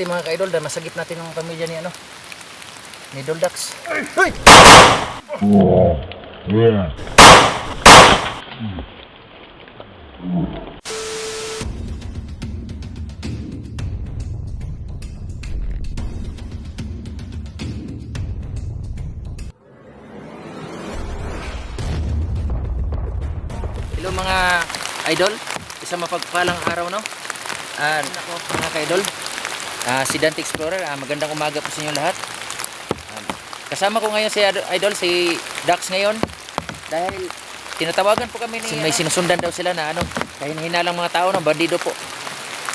natin mga ka-idol dahil masagip natin ang pamilya ni ano ni Doldax. Hoy! Yeah. Hello mga idol. Isang mapagpalang araw no. Ah, nako mga ka-idol. Ah, si Dante Explorer, ah, magandang umaga po sa inyo lahat. Ah, kasama ko ngayon si idol si Dax ngayon dahil tinatawagan po kami ni may sinusundan daw sila na ano, kahina lang mga tao no, bandido po.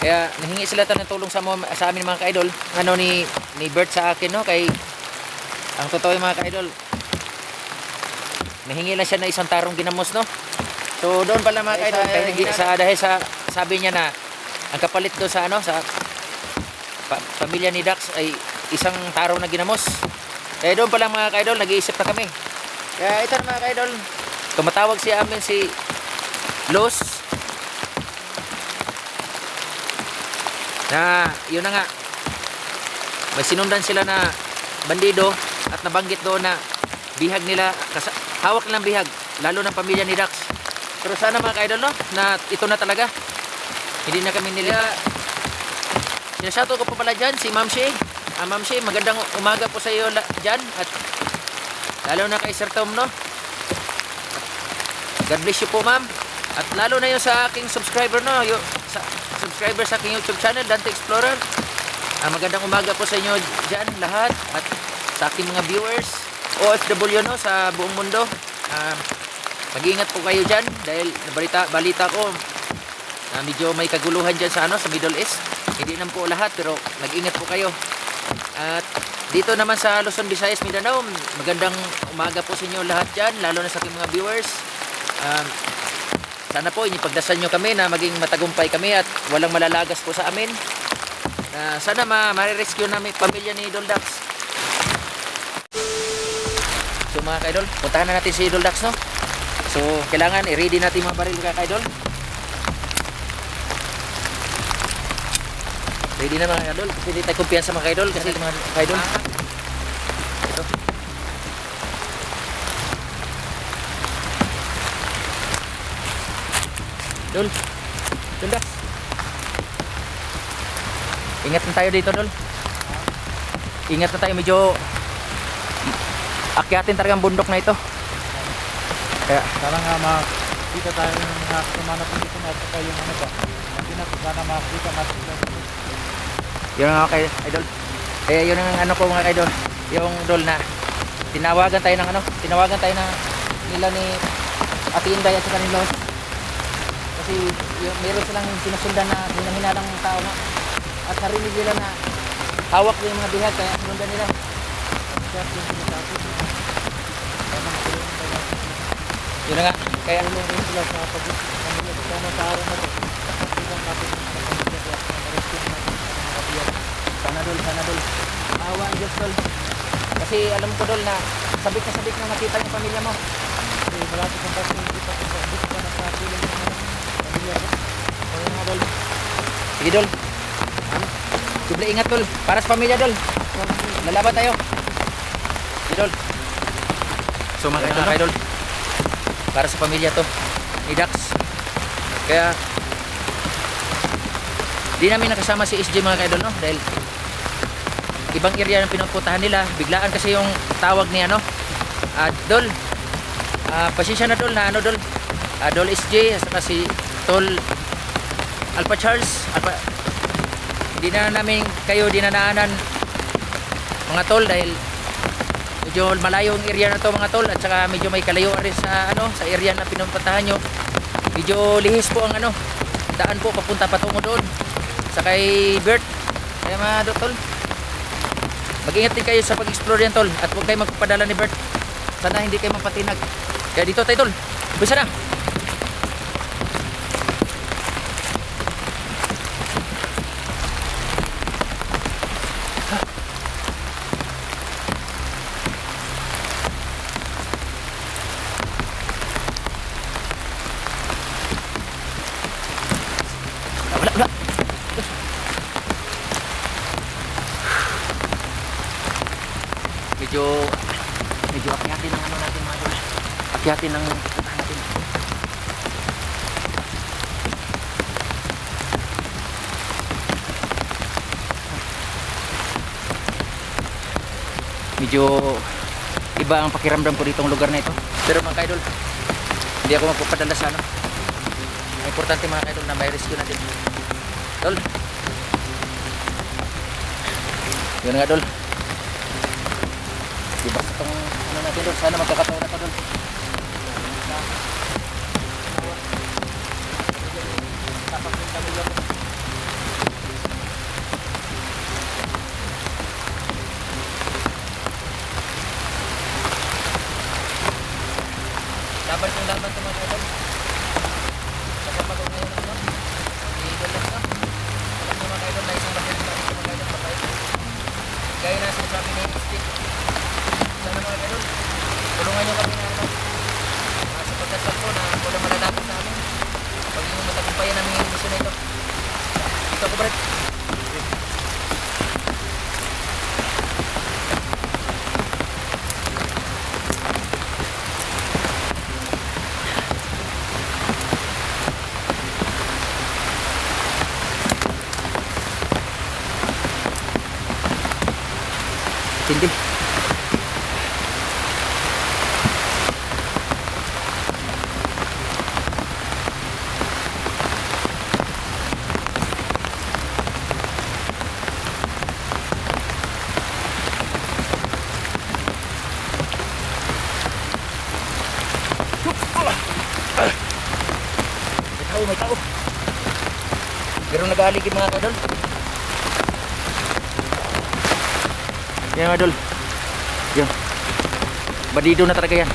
Kaya nahingi sila tayo ng tulong sa, mga, sa amin mga ka-idol. Ano ni ni Bert sa akin no kay ang totoo yung mga ka-idol. Nahingi lang siya na isang tarong ginamos no. So doon pala mga ka-idol, sa, dahil sa sabi niya na ang kapalit doon sa ano sa pa- pamilya ni Dax ay isang tarong na ginamos. Kaya doon pala mga ka-idol, nag-iisip na kami. Kaya ito na mga ka-idol, tumatawag siya amin si Los na yun na nga may sinundan sila na bandido at nabanggit doon na bihag nila hawak nilang bihag lalo ng pamilya ni Dax pero sana mga ka-idol no na ito na talaga hindi na kami nila sinasyato ko po pala dyan si Ma'am Shay. Ah, Ma'am Shay magandang umaga po sa iyo dyan. At lalo na kay Sir Tom no? God bless you po ma'am. At lalo na yung sa aking subscriber no? Yung sa subscriber sa aking YouTube channel Dante Explorer. Ah, magandang umaga po sa inyo dyan lahat. At sa aking mga viewers OFW no? Sa buong mundo. Ah, mag-iingat po kayo dyan dahil balita, balita ko na medyo may kaguluhan dyan sa ano sa Middle East hindi naman po lahat pero nag-ingat po kayo at dito naman sa Luzon, Visayas, Mindanao magandang umaga po sa inyo lahat dyan lalo na sa aking mga viewers um, sana po inipagdasal nyo kami na maging matagumpay kami at walang malalagas po sa amin na sana ma rescue namin pamilya ni Idol Dax. So mga ka-idol, puntahan na natin si Idol Dax no. So kailangan i-ready natin mga baril mga ka-idol. Ready na mga. Kasi hindi tayo kumpiyansa mga ka-idol kasi mga ka-idol. Ito. Idol. Idol Dax. Ingat na tayo dito, Dol. Ingat na tayo, medyo akyatin talagang bundok na ito. Kaya, Sana nga makita tayo ng mga kumana po dito at saka yung ano ba. Hindi na sana makita natin. Yun nga kay idol. Eh, yun ang ano ko mga idol. Yung Dol na tinawagan tayo ng ano, tinawagan tayo na nila ni Ate Inday at saka ni Los. Kasi yung, meron silang sinusundan na hinahinalang tao na at narinig nila na hawak yung mga bihag kaya sinundan nila. Kaya. Yun na nga. Kaya Tulong rin sila sa. Sana sa araw na to. Makakita natin yung mga pamilya at ma-rescue natin ang mga kabiyan. Sana dol, sana dol. Awa ang Diyos dol. Kasi alam ko dol na sabik na sabik na makita yung pamilya mo. Kasi malapit ang tayo hindi pa sa hindi pa nakatulong ng mga pamilya ko. Ayun nga dol. Sige dol. Ano? Doble ingat dol. Para sa pamilya dol. Lalaban tayo. Sige dol. So mga idol, idol. Para sa pamilya to. Ni Dax. Kaya di namin nakasama si SJ mga kaidol no dahil ibang area ng pinupuntahan nila. Biglaan kasi yung tawag ni ano ah Dol. Ah pasensya na Dol na ano Dol? Ah, Dol SJ saka si Tol Alpha Charles. Alpha hindi na namin kayo dinanaanan mga tol dahil medyo malayo ang area na to mga tol at saka medyo may kalayuan rin sa ano sa area na pinupuntahan nyo. Medyo lihis po ang ano daan po papunta patungo doon sa kay Bert. Kaya mga tol mag-ingat din kayo sa pag-explore yan tol. At huwag kayo magpapadala ni Bert. Sana hindi kayo mapatinag. Kaya dito tayo tol. Bisa na wala wala medyo medyo akyatin ng ano natin mga idol akyatin ng puntahan natin medyo iba ang pakiramdam ko ditong lugar na ito. Pero mga kaidol hindi ako magpapadala sa ano. Ang importante mga kaidol na may rescue natin. Tol yun nga dol. Di ba itong ano natin dol? Sana magkakataon na to dol yung laban to mga idol. Kasama ko ngayon ano si Idol lang to alam mga idol na isang bakit na ito mga idol mabait gaya na sinasabi ni Steve. Sana mga idol tulungan nyo kami na ano? Uh, sa pagdasal ko na wala malalapit sa amin pag yung matagumpayan namin yung misyon na ito ito. Ko Brad Hindi. May tao, may tao. Pero nag-aaligid mga kadol. Yan mga idol. Yan. Badido na talaga yan.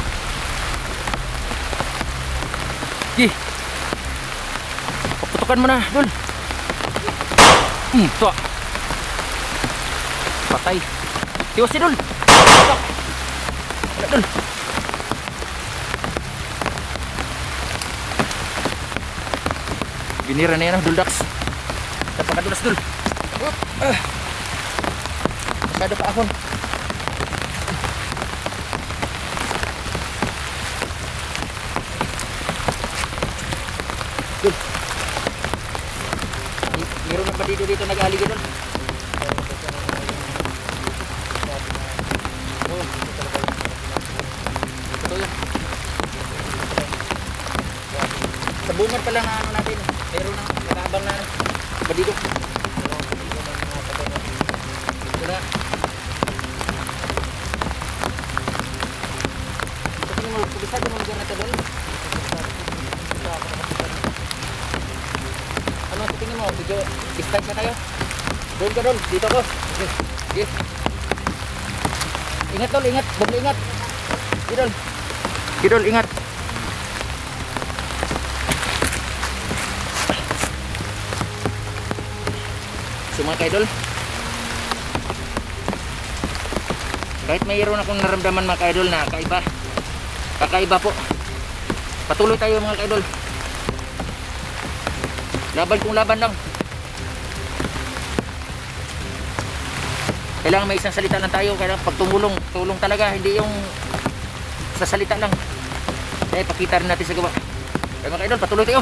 Gi. Paputukan mo na, dol. Hmm, to. Patay. Tiwas si dol. Wala, dol. Binira na yan, ah, dol dax. Napakadulas, dol. Ah. Masyado pa ahon. Dun. May- Meron na ba dito dito yun. Sa bungar pala na ano natin. Meron na nakaabang na ano. Ba dito? Ito na. Ito tingin mo, kubisado mo lugar na ito doon. Ano sa tingin mo? Medyo distansya tayo. Doon ka doon. Dito ko. Okay. Sige. Ingat dol, ingat. Doble ingat. Idol. Idol, ingat. So mga kaidol, kahit mayroon akong naramdaman mga kaidol na kaiba, kakaiba po. Patuloy tayo mga kaidol. Laban kung laban lang. Kailangan may isang salita lang tayo. Kailangan pag tumulong, tulong talaga. Hindi yung sa salita lang. Eh, pakita rin natin sa gawa. Kaya mga kaidol, patuloy tayo.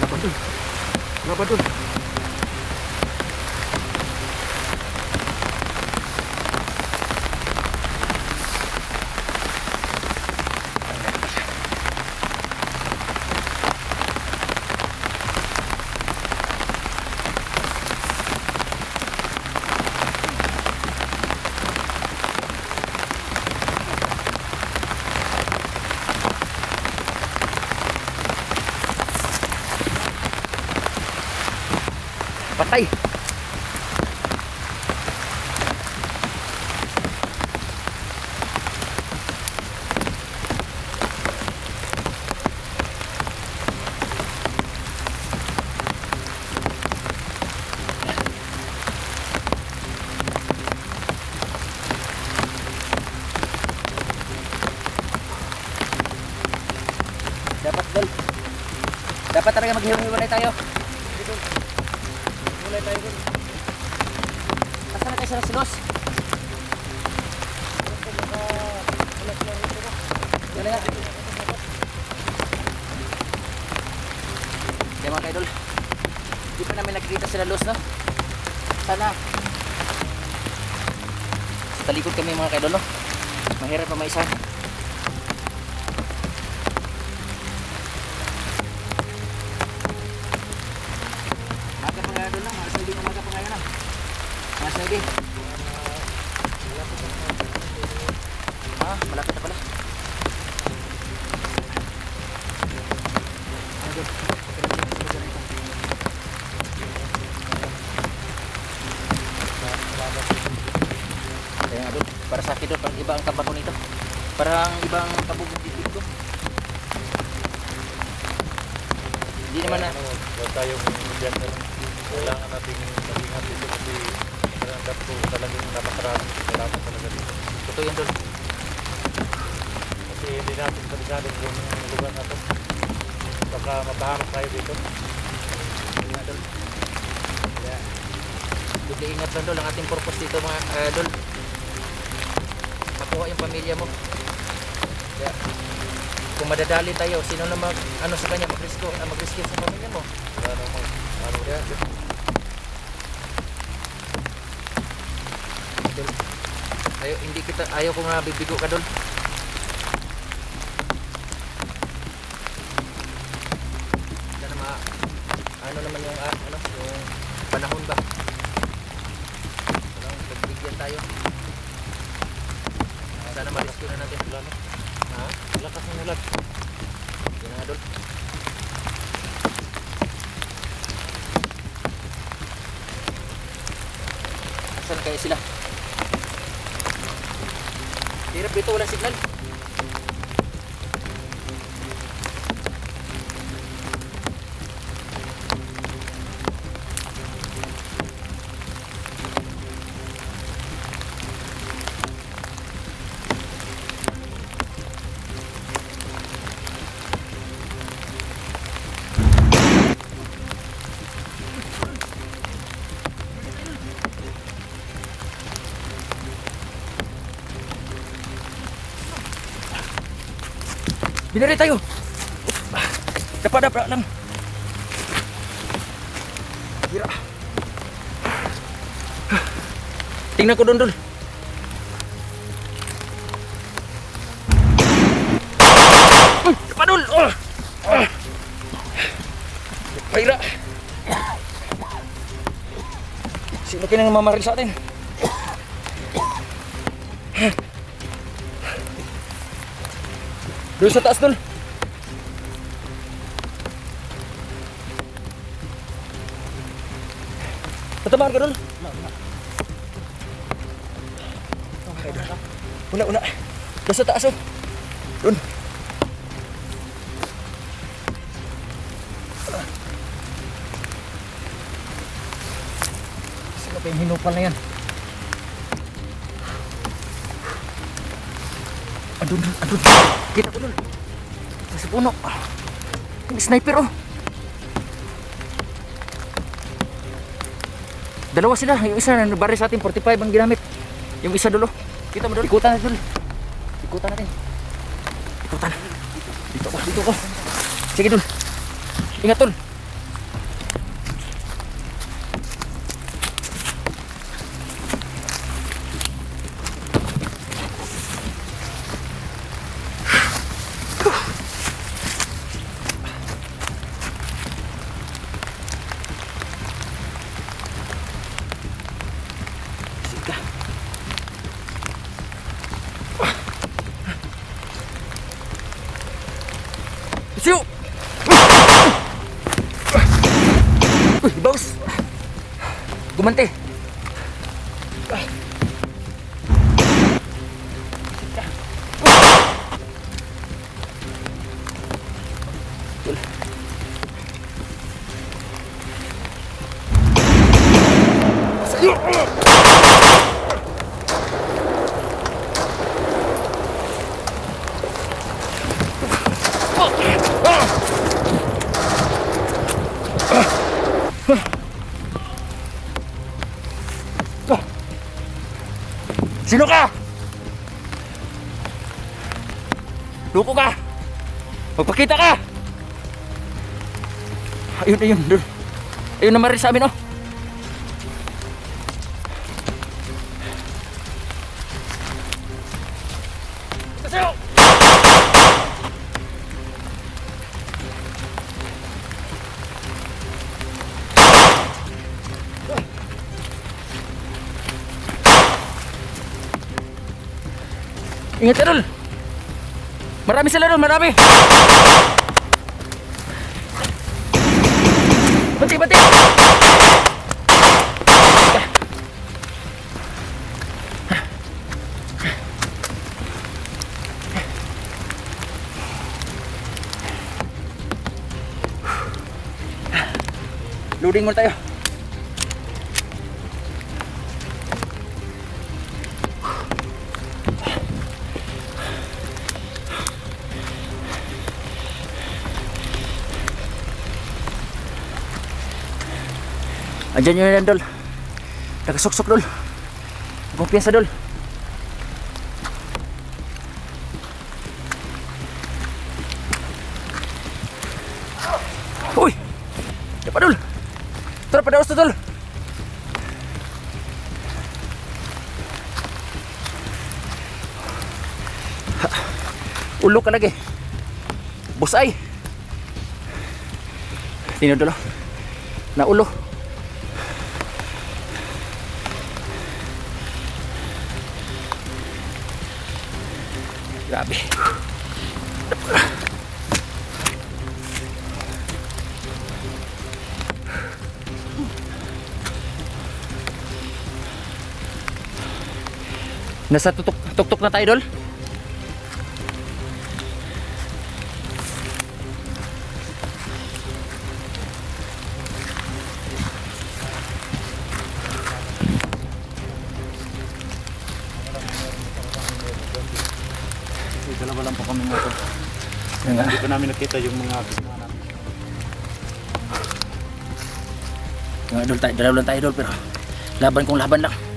Laban dun. Laban Ay! dapat dapat talaga maghiwalay tayo Mulay tayo dun. Asa na tayo sa silos? Yan na. Yan mga kaidol. Di pa namin nakikita sila los, no? Sana. Sa talikod kami mga kaidol, no? Mahirap pa maisan. Lang. Mga sabi. Ah, malapit na pala. Kaya nga doon, para sa akin doon, parang iba ang tabako nito. Parang ibang kabog ng dibdib ko. Hindi naman na, huwag tayong na Kailangan natin mag-ingat dito kasi Karangkat ko talagang napakarami Kailangan talaga dito totoo yan doon. Kasi hindi natin kabisado kung yung lugar na to Baka mapahamak tayo dito nga doon. Kaya, doon ingat lang doon. Ang ating purpose dito mga uh, doon. Makuha yung pamilya mo. Kaya, kung madadali tayo, sino na mag, ano sa kanya, mag-risko, uh, mag-rescue sa pamilya mo. Wala namang ano Kaya, dito Dol. Ayaw, hindi kita, ayaw ko nga bibigo ka doon. Sana ma, ano naman yung, ah, ano, yung panahon ba? Parang pagbigyan tayo. Sana ma-rescue na natin. Wala na Ha? Lakas ng ulan Yun nga doon. Saan kaya sila? Dito, walang signal. Binari tayo! Dapa-dapa lang. Hira. Tingnan ko doon doon. Doon! Oh! Ah! Hira. Sino kinang mamaril sa atin? Doon sa taas doon. Tatamaan ka doon. Okay, doon. Una, una. Doon sa taas oh. Doon. Sino pa yung hinupal na yan? Andun, andun. Kita ko dun. Nasa puno. Yung sniper oh. Dalawa sila. Yung isa na baril sa atin, 45 ang ginamit. Yung isa dulo. Kita mo dun. Ikutan natin. Ikutan natin. Ikutan. Dito ko, dito ko. Sige dun. Ingat dun. Gumanti. Luko ka! Magpakita ka! Ayun, ayun, doon. Ayun naman rin sa amin, oh. Ingat ka, Dol! Marami sila doon, marami! Bati, bati! Loading muna tayo. Andiyan yun yan, Dol. Nakasuksok, Dol. Kumpiyansa, Dol. Uy! Di pa, Dol. Tara, padaos na, Dol. Ha, Ulo ka lagi. Busay. Tino, Dol. oh. Na ulo. Nasa tutok, tuktok na tayo, Dol. Dalawa lang po kami motor. Yan nga. Hindi pa namin nakita yung mga kasama namin. Mga idol tayo, dalaw lang tayo idol pero laban kong laban lang.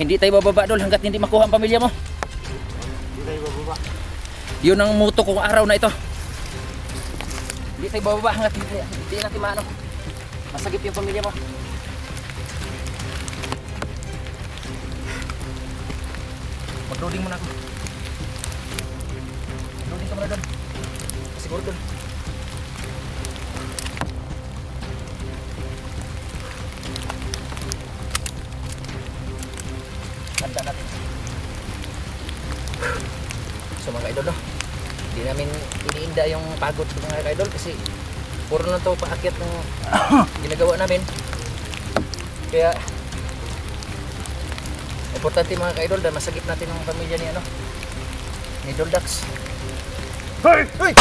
Hindi tayo bababa dol hanggat hindi makuha ang pamilya mo. Hindi tayo bababa. Yun ang muto kong araw na ito. Hindi tayo bababa hanggat hindi, hindi natin maano. Masagip yung pamilya mo. Mag-loading muna ako. Loading ka muna doon. Siguro doon. Pagod ko mga idol kasi puro lang to paakyat ng ginagawa namin. Kaya importante mga ka-idol dahil masagip natin ang pamilya ni ano ni Idol Dax. Hoy! Hoy!